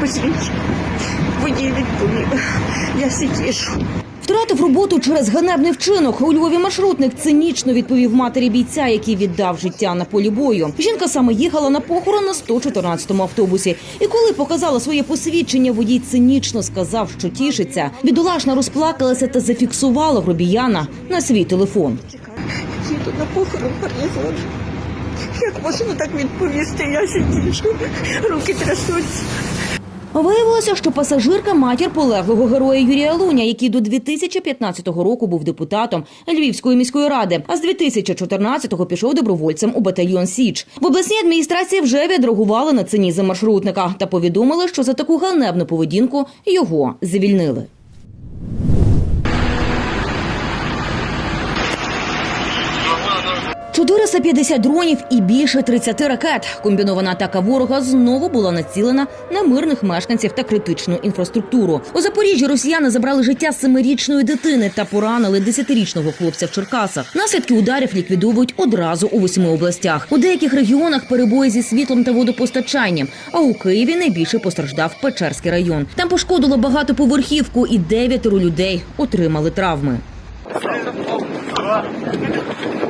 посвідчення. Водій відповів. Я сидішу. Втратив роботу через ганебний вчинок. У Львові маршрутник цинічно відповів матері бійця, який віддав життя на полі бою. Жінка саме їхала на похорон на 114-му автобусі. І коли показала своє посвідчення, водій цинічно сказав, що тішиться. Бідолашна розплакалася та зафіксувала гробіяна на свій телефон. Їду на похорон перезвону. Як можна так відповісти? Я сидішу. Руки трясуться. Виявилося, що пасажирка матір полеглого героя Юрія Луня, який до 2015 року був депутатом Львівської міської ради, а з 2014-го пішов добровольцем у батальйон Січ. В обласній адміністрації вже відреагували на цинізм маршрутника та повідомили, що за таку ганебну поведінку його звільнили. – 450 дронів і більше 30 ракет. Комбінована атака ворога знову була націлена на мирних мешканців та критичну інфраструктуру. У Запоріжжі росіяни забрали життя семирічної дитини та поранили десятирічного хлопця в Черкасах. Наслідки ударів ліквідовують одразу у восьми областях. У деяких регіонах перебої зі світлом та водопостачанням. А у Києві найбільше постраждав Печерський район. Там пошкодило багатоповерхівку, і дев'ятеро людей отримали травми.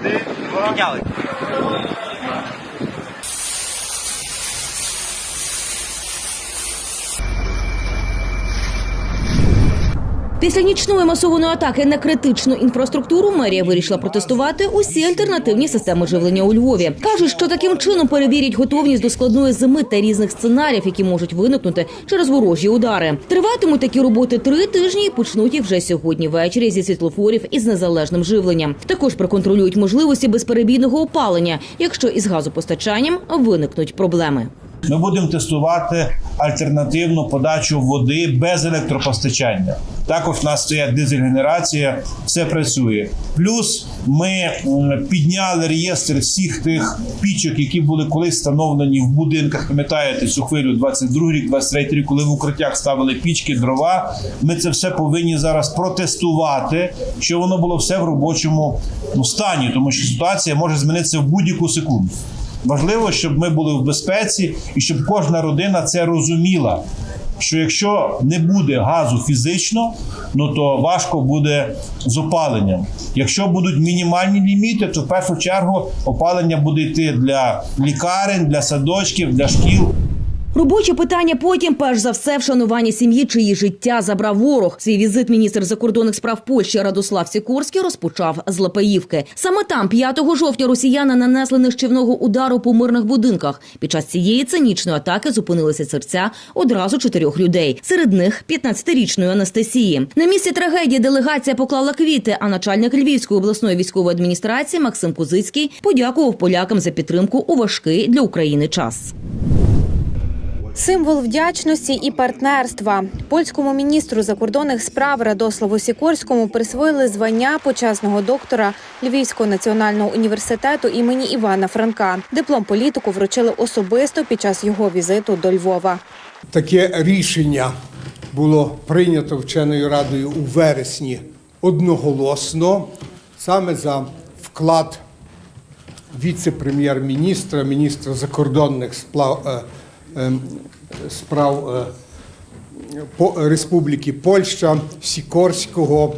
đi Chào. Після нічної масованої атаки на критичну інфраструктуру мерія вирішила протестувати усі альтернативні системи живлення у Львові. кажуть, що таким чином перевірять готовність до складної зими та різних сценаріїв, які можуть виникнути через ворожі удари. Триватимуть такі роботи три тижні і почнуть їх вже сьогодні ввечері зі світлофорів із незалежним живленням. Також проконтролюють можливості безперебійного опалення, якщо із газопостачанням виникнуть проблеми. Ми будемо тестувати альтернативну подачу води без електропостачання. Також в нас стоять дизель-генерація, все працює. Плюс ми підняли реєстр всіх тих пічок, які були колись встановлені в будинках. Пам'ятаєте цю хвилю 22 рік, 23 рік, коли в укриттях ставили пічки, дрова. Ми це все повинні зараз протестувати, щоб воно було все в робочому ну, стані, тому що ситуація може змінитися в будь-яку секунду. Важливо, щоб ми були в безпеці і щоб кожна родина це розуміла. Що якщо не буде газу фізично, ну то важко буде з опаленням. Якщо будуть мінімальні ліміти, то в першу чергу опалення буде йти для лікарень, для садочків, для шкіл. Робоче питання потім, перш за все, вшанування сім'ї, чиї життя забрав ворог. Свій візит міністр закордонних справ Польщі Радослав Сікорський розпочав з Лапаївки. Саме там 5 жовтня росіяни нанесли нищівного удару по мирних будинках. Під час цієї цинічної атаки зупинилися серця одразу чотирьох людей. Серед них 15-річної Анастасії. На місці трагедії делегація поклала квіти. А начальник Львівської обласної військової адміністрації Максим Кузицький подякував полякам за підтримку у важкий для України час. Символ вдячності і партнерства польському міністру закордонних справ Радославу Сікорському присвоїли звання почесного доктора Львівського національного університету імені Івана Франка. Диплом політику вручили особисто під час його візиту до Львова. Таке рішення було прийнято вченою радою у вересні одноголосно, саме за вклад віце-прем'єр-міністра, міністра закордонних сплав, е, е, справ е, Республіки Польща Сікорського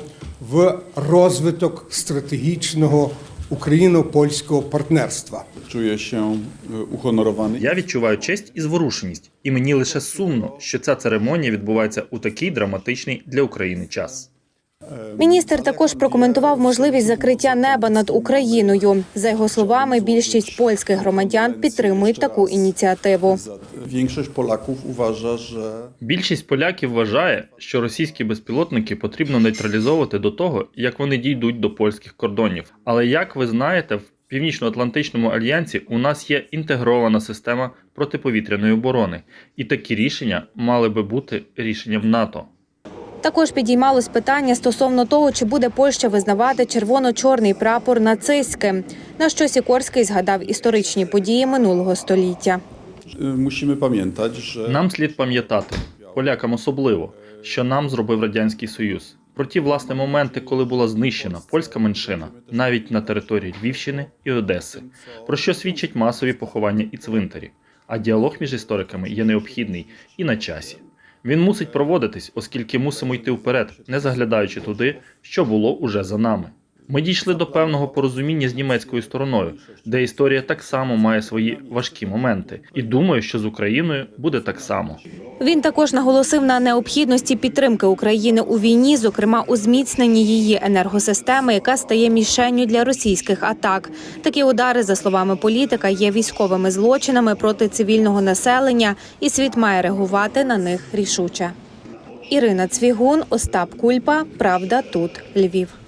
в розвиток стратегічного україно-польського партнерства. Czuję się e, uhonorowany. Я відчуваю честь і зворушеність, і мені лише сумно, що ця церемонія відбувається у такий драматичний для України час. Міністр також прокоментував можливість закриття неба над Україною. За його словами, більшість польських громадян підтримують таку ініціативу. Більшість поляків вважає, що російські безпілотники потрібно нейтралізовувати до того, як вони дійдуть до польських кордонів. Але як ви знаєте, в Північно-Атлантичному альянсі у нас є інтегрована система протиповітряної оборони, і такі рішення мали би бути рішенням НАТО. Також підіймалось питання стосовно того, чи буде Польща визнавати червоно-чорний прапор нацистським, на що Сікорський згадав історичні події минулого століття. e, musimy pamiętać, że Нам слід пам'ятати, полякам особливо, що нам зробив радянський союз. Про ті власне моменти, коли була знищена польська меншина, навіть на території Львівщини і Одеси, про що свідчать масові поховання і цвинтарі. а діалог між істориками є необхідний і на часі. Він мусить проводитись, оскільки мусимо йти вперед, не заглядаючи туди, що було уже за нами. Ми дійшли до певного порозуміння з німецькою стороною, де історія так само має свої важкі моменти, і думаю, що з Україною буде так само. Він також наголосив на необхідності підтримки України у війні, зокрема у зміцненні її енергосистеми, яка стає мішенню для російських атак. Такі удари, за словами політика, є військовими злочинами проти цивільного населення, і світ має реагувати на них рішуче. Ірина Цвігун, Остап Кульпа. Правда, тут Львів.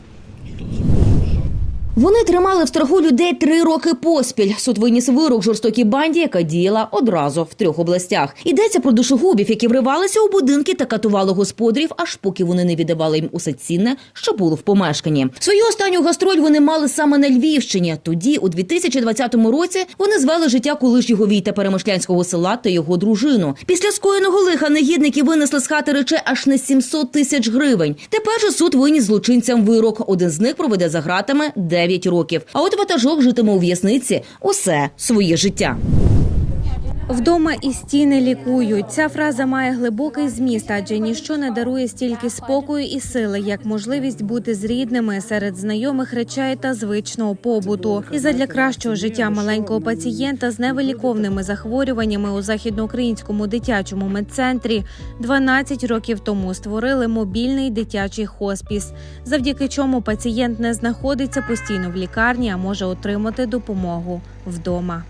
Вони тримали в страху людей три роки поспіль. Суд виніс вирок жорстокій банді, яка діяла одразу в трьох областях. Йдеться про душогубів, які вривалися у будинки та катували господарів, аж поки вони не віддавали їм усе цінне, що було в помешканні. Свою останню гастроль вони мали саме на Львівщині. Тоді, у 2020 році, вони звели життя колишнього війта Перемишлянського села та його дружину. Після скоєного лиха негідники винесли з хати речей аж на 700 тисяч гривень. Тепер же суд виніс злочинцям вирок. Один з них проведе за ґратами 9 років. А от ватажок житиме у в'язниці усе своє життя. Вдома і стіни лікують. Ця фраза має глибокий зміст, адже ніщо не дарує стільки спокою і сили, як можливість бути з рідними серед знайомих речей та звичного побуту. І задля кращого життя маленького пацієнта з невиліковними захворюваннями у західноукраїнському дитячому медцентрі 12 років тому створили мобільний дитячий хоспіс, завдяки чому пацієнт не знаходиться постійно в лікарні, а може отримати допомогу вдома.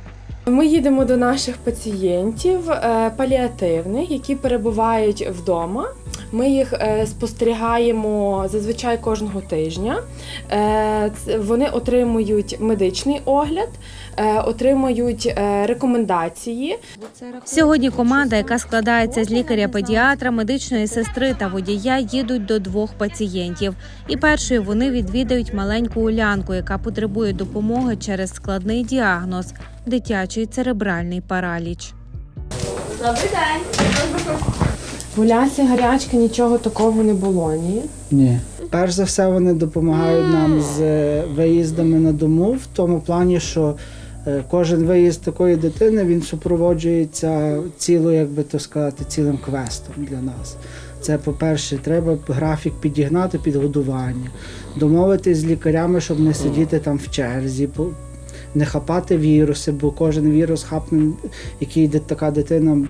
Ми їдемо до наших пацієнтів е, паліативних, які перебувають вдома. Ми їх е, спостерігаємо зазвичай кожного тижня. Е, Вони отримують медичний огляд, е, отримують рекомендації. Сьогодні команда, яка складається з лікаря-педіатра, медичної сестри та водія, їдуть до двох пацієнтів. І першою вони відвідають маленьку улянку, яка потребує допомоги через складний діагноз дитячий церебральний параліч. Боляться гарячки, нічого такого не було. Ні. Ні. Перш за все, вони допомагають нам з е, виїздами на дому, в тому плані, що е, кожен виїзд такої дитини він супроводжується цілою, як би то сказати, цілим квестом для нас. Це, по-перше, треба графік підігнати під годування, домовитись з лікарями, щоб не сидіти там в черзі, по- не хапати віруси, бо кожен вірус хапне, який така дитина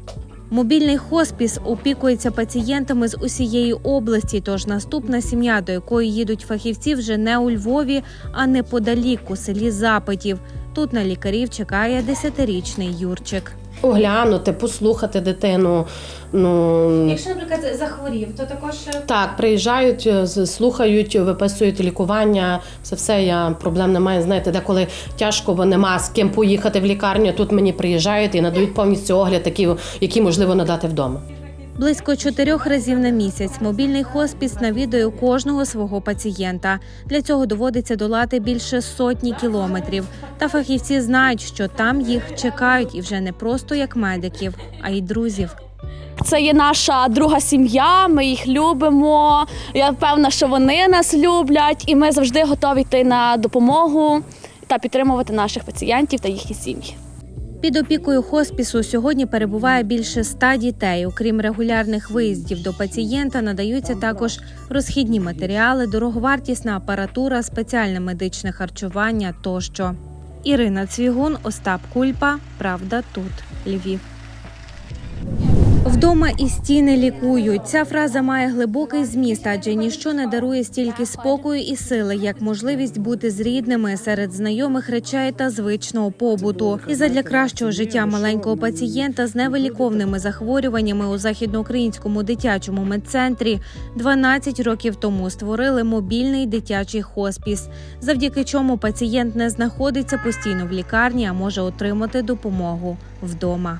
Мобільний хоспіс опікується пацієнтами з усієї області. Тож наступна сім'я, до якої їдуть фахівці, вже не у Львові, а неподалік у селі Запитів. Тут на лікарів чекає десятирічний Юрчик. Оглянути, послухати дитину. Ну Якщо, наприклад, захворів, то також так, приїжджають, е, слухають, виписують лікування. Це все я проблем немає. Знаєте, деколи тяжко, бо нема з ким поїхати в лікарню. Тут мені приїжджають і надають повністю огляд, такий, який можливо надати вдома. Близько чотирьох разів на місяць мобільний хоспіс навідує кожного свого пацієнта. Для цього доводиться долати більше сотні кілометрів. Та фахівці знають, що там їх чекають і вже не просто як медиків, а й друзів. це є наша друга сім'я. Ми їх любимо. Я певна, що вони нас люблять, і ми завжди готові йти на допомогу та підтримувати наших пацієнтів та їхні сім'ї. Під опікою хоспісу сьогодні перебуває більше ста дітей. Окрім регулярних виїздів до пацієнта, надаються також розхідні матеріали, дороговартісна апаратура, спеціальне медичне харчування тощо. Ірина Цвігун, Остап Кульпа. Правда, тут Львів. Вдома і стіни лікують. Ця фраза має глибокий зміст, адже ніщо не дарує стільки спокою і сили, як можливість бути з рідними серед знайомих речей та звичного побуту. І задля кращого життя маленького пацієнта з невиліковними захворюваннями у західноукраїнському дитячому медцентрі 12 років тому створили мобільний дитячий хоспіс, завдяки чому пацієнт не знаходиться постійно в лікарні, а може отримати допомогу вдома.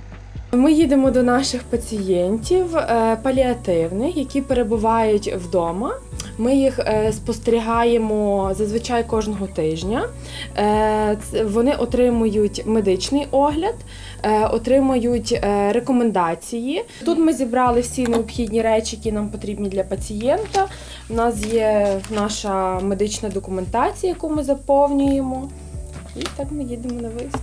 Ми їдемо до наших пацієнтів е, паліативних, які перебувають вдома. Ми їх е, спостерігаємо зазвичай кожного тижня. Е, Вони отримують медичний огляд, отримують рекомендації. Тут ми зібрали всі необхідні речі, які нам потрібні для пацієнта. У нас є наша медична документація, яку ми заповнюємо. І так ми їдемо на виїзд.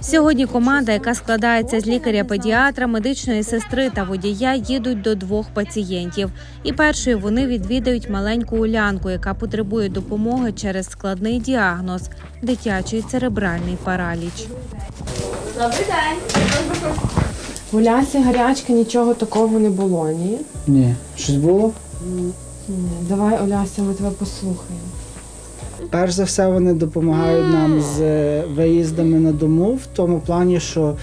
Сьогодні команда, яка складається з лікаря-педіатра, медичної сестри та водія, їдуть до двох пацієнтів. І першою вони відвідають маленьку улянку, яка потребує допомоги через складний діагноз дитячий церебральний параліч. Добрий день. В Улясі гарячки нічого такого не було, ні? Ні, щось було? Ні. Давай, Оляся, ми тебе послухаємо. Перш за все, вони допомагають нам з е, виїздами на дому, в тому плані, що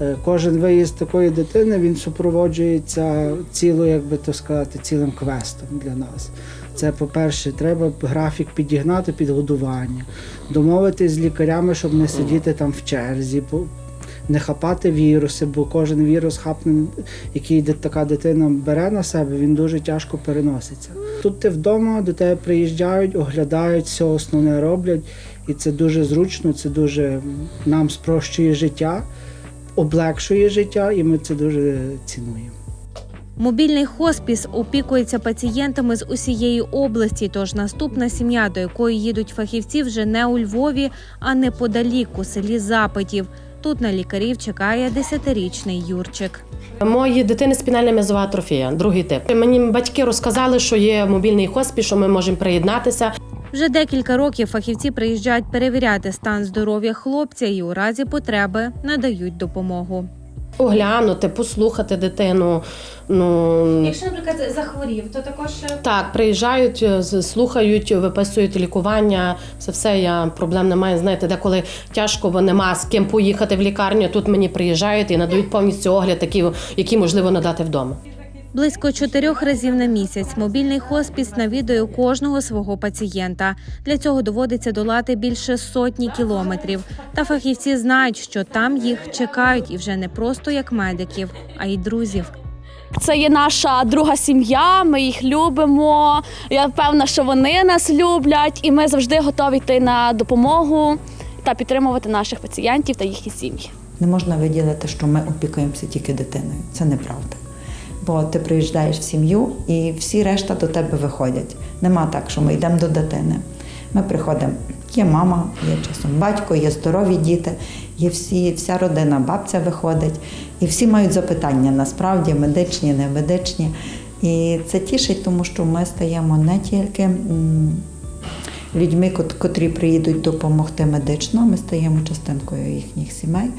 е, кожен виїзд такої дитини він супроводжується цілою, як би то сказати, цілим квестом для нас. Це, по-перше, треба графік підігнати під годування, домовитись з лікарями, щоб не сидіти там в черзі, не хапати віруси, бо кожен вірус хапне, який така дитина бере на себе, він дуже тяжко переноситься. Тут ти вдома, до тебе приїжджають, оглядають, все основне роблять, і це дуже зручно, це дуже нам спрощує життя, облегшує життя, і ми це дуже цінуємо. Мобільний хоспіс опікується пацієнтами з усієї області. Тож наступна сім'я, до якої їдуть фахівці, вже не у Львові, а неподалік у селі Запитів. Тут на лікарів чекає десятирічний Юрчик. Мої дитини спінальна м'язова атрофія, другий тип. Мені батьки розказали, що є мобільний хоспіс, що ми можемо приєднатися. Вже декілька років фахівці приїжджають перевіряти стан здоров'я хлопця і у разі потреби надають допомогу. Оглянути, послухати дитину. Ну Якщо, наприклад, захворів, то також так, приїжджають, слухають, виписують лікування. Це все я проблем немає. Знаєте, деколи тяжко, бо нема з ким поїхати в лікарню. Тут мені приїжджають і надають повністю огляд, такий, який можливо надати вдома. Близько чотирьох разів на місяць мобільний хоспіс навідує кожного свого пацієнта. Для цього доводиться долати більше сотні кілометрів. Та фахівці знають, що там їх чекають і вже не просто як медиків, а й друзів. це є наша друга сім'я. Ми їх любимо. Я впевнена, що вони нас люблять, і ми завжди готові йти на допомогу та підтримувати наших пацієнтів та їхні сім'ї. Не можна виділити, що ми опікуємося тільки дитиною. Це неправда. Бо ти приїжджаєш в сім'ю і всі решта до тебе виходять. Нема так, що ми йдемо до дитини. Ми приходимо, є мама, є часом батько, є здорові діти, є всі, вся родина, бабця виходить. І всі мають запитання насправді медичні, не медичні. І це тішить, тому що ми стаємо не тільки людьми, котрі приїдуть допомогти медично, ми стаємо частинкою їхніх сімей.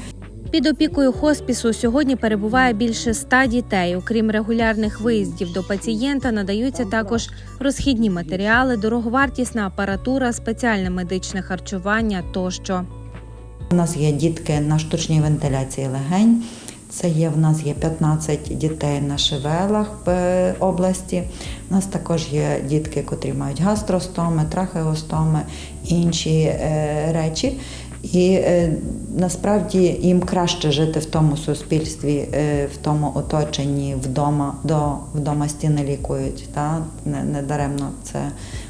Під опікою хоспісу сьогодні перебуває більше ста дітей. Окрім регулярних виїздів до пацієнта, надаються також розхідні матеріали, дороговартісна апаратура, спеціальне медичне харчування тощо. У нас є дітки на штучній вентиляції легень. Це є в нас є 15 дітей на ШВЛах в е, області. У нас також є дітки, котрі мають гастростоми, трахеостоми, інші е, речі. І е, насправді їм краще жити в тому суспільстві, е, в тому оточенні вдома, до вдома стіни лікують. Та? Не, не даремно це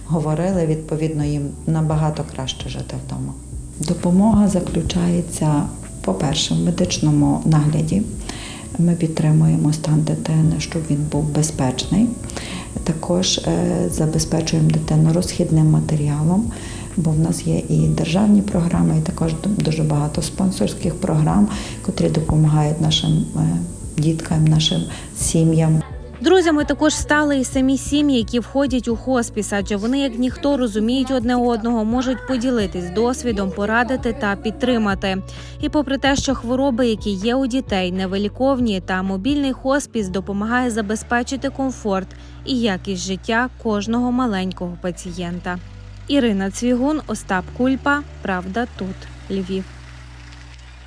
говорили. Відповідно, їм набагато краще жити вдома. Допомога заключається, по-перше, в медичному нагляді. Ми підтримуємо стан дитини, щоб він був безпечний. Також е, забезпечуємо дитину розхідним матеріалом, бо в нас є і державні програми, і також дуже багато спонсорських програм, котрі допомагають нашим е, діткам, нашим сім'ям. Друзями також стали і самі сім'ї, які входять у хоспіс, адже вони, як ніхто, розуміють одне одного, можуть поділитись досвідом, порадити та підтримати. І попри те, що хвороби, які є у дітей, невиліковні, та мобільний хоспіс допомагає забезпечити комфорт і якість життя кожного маленького пацієнта. Ірина Цвігун, Остап Кульпа. Правда, тут Львів.